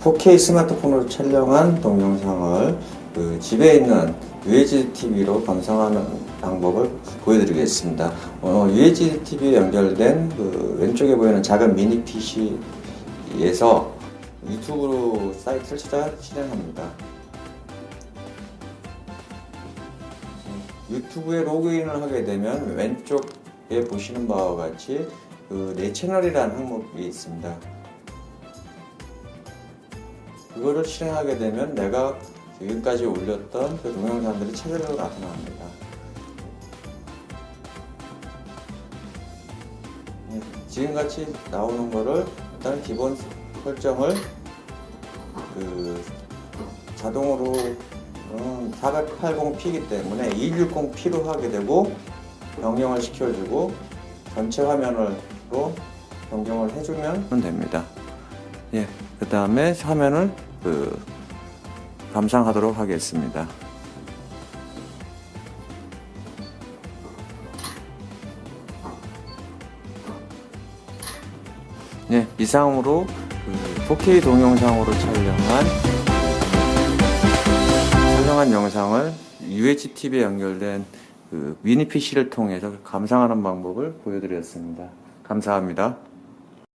4K 스마트폰으로 촬영한 동영상을 그 집에 있는 UHD TV로 감상하는 방법을 보여드리겠습니다. 어, UHD TV에 연결된 그 왼쪽에 보이는 작은 미니 PC에서 유튜브로 사이트를 찾아 실행합니다. 유튜브에 로그인을 하게 되면 왼쪽에 보시는 바와 같이 그 내 채널이라는 항목이 있습니다. 그거를 실행하게 되면 내가 지금까지 올렸던 그 동영상들이 차례로 나타납니다. 네, 지금같이 나오는 거를 일단 기본 설정을 그 자동으로 480p이기 때문에 260p로 하게 되고 변경을 시켜주고 전체 화면으로 변경을 해주면 됩니다. 예, 그 다음에 화면을 그 감상하도록 하겠습니다. 예, 이상으로 그 4K 동영상으로 촬영한 촬영한 영상을 UHD TV에 연결된 그 미니 PC를 통해서 감상하는 방법을 보여드렸습니다. 감사합니다.